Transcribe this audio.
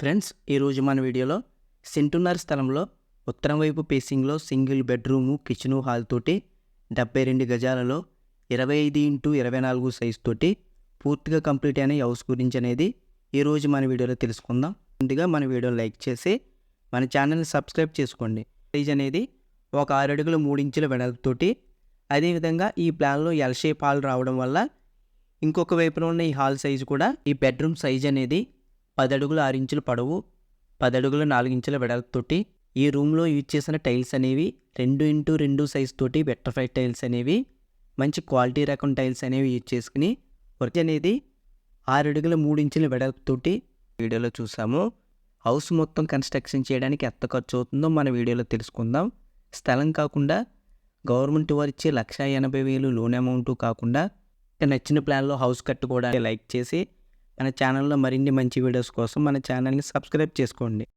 Friends ఈరోజు మన వీడియోలో సెంటున్నర స్థలంలో ఉత్తరం వైపు పేసింగ్లో సింగిల్ బెడ్రూము కిచెను హాల్ తోటి డెబ్బై రెండు గజాలలో ఇరవై ఐదు ఇంటూ ఇరవై నాలుగు సైజ్ తోటి పూర్తిగా కంప్లీట్ అయిన హౌస్ గురించి అనేది ఈరోజు మన వీడియోలో తెలుసుకుందాం. ముందుగా మన వీడియో లైక్ చేసి మన ఛానల్ని సబ్స్క్రైబ్ చేసుకోండి. సైజ్ అనేది ఒక ఆరు అడుగులు మూడు ఇంచుల వెడల్పుతోటి అదేవిధంగా ఈ ప్లాన్లో ఎల్ షేప్ హాల్ రావడం వల్ల ఇంకొక వైపున ఉన్న ఈ హాల్ సైజు కూడా ఈ బెడ్రూమ్ సైజ్ అనేది పది ఆరు ఇంచుల పొడవు పది నాలుగు ఇంచుల వెడల్పుతోటి ఈ రూమ్లో యూజ్ చేసిన టైల్స్ అనేవి రెండు ఇంటూ రెండు సైజ్ తోటి బెటర్ఫైడ్ టైల్స్ అనేవి మంచి క్వాలిటీ రకం టైల్స్ అనేవి యూజ్ చేసుకుని వర్క్ అనేది ఆరు అడుగుల మూడు ఇంచుల వెడల్పుతోటి వీడియోలో చూసాము. హౌస్ మొత్తం కన్స్ట్రక్షన్ చేయడానికి ఎంత ఖర్చు అవుతుందో మన వీడియోలో తెలుసుకుందాం. స్థలం కాకుండా గవర్నమెంట్ వారు ఇచ్చే లక్ష ఎనభై వేలు లోన్ అమౌంట్ కాకుండా నచ్చిన ప్లాన్లో హౌస్ కట్టుకోవడానికి లైక్ చేసి మన ఛానల్లో మరిన్ని మంచి వీడియోస్ కోసం మన ఛానల్ని సబ్స్క్రైబ్ చేసుకోండి.